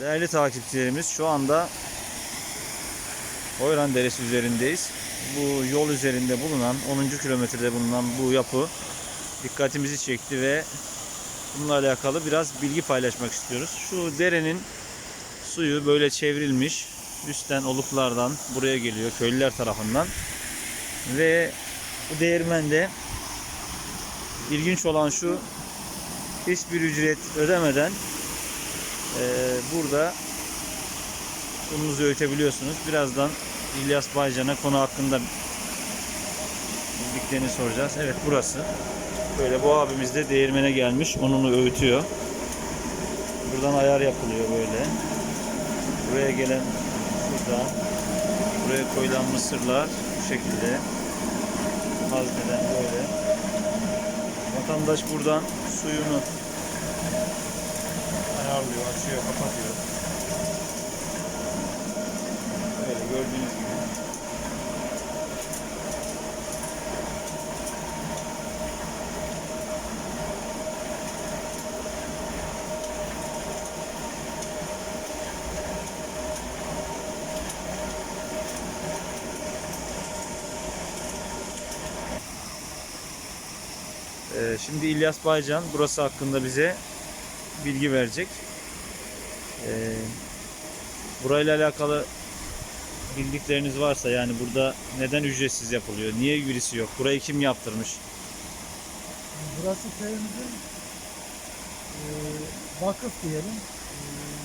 Değerli takipçilerimiz şu anda Oyran Deresi üzerindeyiz. Bu yol üzerinde bulunan 10. kilometrede bulunan bu yapı dikkatimizi çekti ve bununla alakalı biraz bilgi paylaşmak istiyoruz. Şu derenin suyu böyle çevrilmiş. Üstten oluklardan buraya geliyor köylüler tarafından. Ve bu değirmende ilginç olan şu hiçbir ücret ödemeden burada ununuzu öğütebiliyorsunuz. Birazdan İlyas Baycan'a konu hakkında bildiklerini soracağız. Evet burası. Böyle bu abimiz de değirmene gelmiş. Onunu öğütüyor. Buradan ayar yapılıyor böyle. Buraya gelen burada. Buraya koyulan mısırlar bu şekilde. Hazneden böyle. Vatandaş buradan suyunu ayarlıyor, açıyor, kapatıyor. Böyle gördüğünüz gibi. Ee, şimdi İlyas Baycan burası hakkında bize bilgi verecek. Ee, burayla alakalı bildikleriniz varsa yani burada neden ücretsiz yapılıyor? Niye birisi yok? Burayı kim yaptırmış? Burası köyümüzün e, vakıf diyelim. E,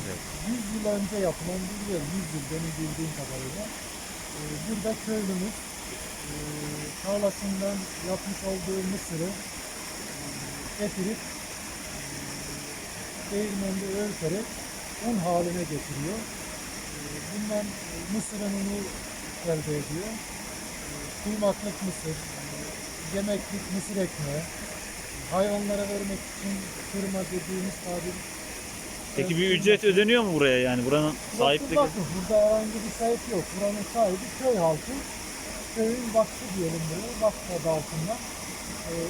Evet. 100 yıl önce yapılan yer, 100 yıl benim bildiğim kadarıyla. E, burada köylümüz e, tarlasından yapmış olduğu mısırı e, getirip e, değirmende öğüterek un haline getiriyor. E, bundan e, mısırın unu elde ediyor. E, kuymaklık mısır, yemeklik mısır ekmeği, hayvanlara vermek için kırma dediğimiz tabir. Peki bir ücret ödeniyor mu buraya yani? Buranın sahipleri burada herhangi bir sahip yok. Buranın sahibi köy halkı. Köyün vakfı diyelim böyle. Vakf adı altında.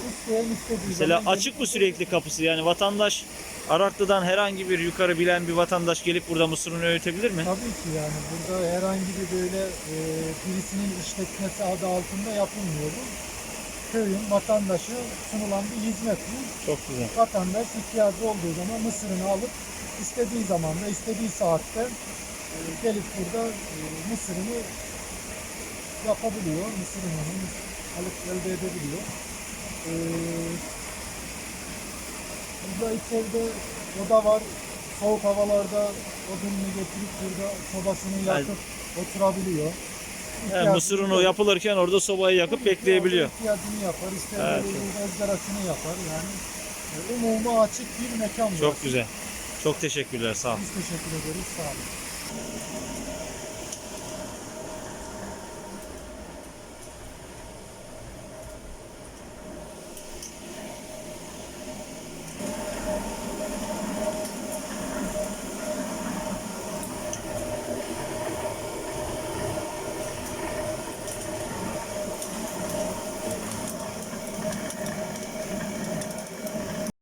İsteyen istediği Mesela zaman açık mı sürekli kapısı? Yani vatandaş Araklı'dan herhangi bir yukarı bilen bir vatandaş gelip burada mısırını öğütebilir mi? Tabii ki yani burada herhangi bir böyle e, birisinin işletmesi adı altında yapılmıyor bu. Köyün vatandaşı sunulan bir hizmet bu. Çok güzel. Vatandaş ihtiyacı olduğu zaman mısırını alıp istediği zaman da istediği saatte e, gelip burada e, mısırını yapabiliyor. Mısır ununu alıp elde edebiliyor. Burada içeride oda var. Soğuk havalarda odununu getirip burada sobasını yakıp oturabiliyor. Yani İhtiyacı- mısır unu yapılırken orada sobayı yakıp bekleyebiliyor. İhtiyacını yapar, ister Evet. ızgarasını yapar. Yani e, umuma açık bir mekan burası. Çok güzel. Çok teşekkürler. Sağ ol. Biz teşekkür ederiz. Sağ olun.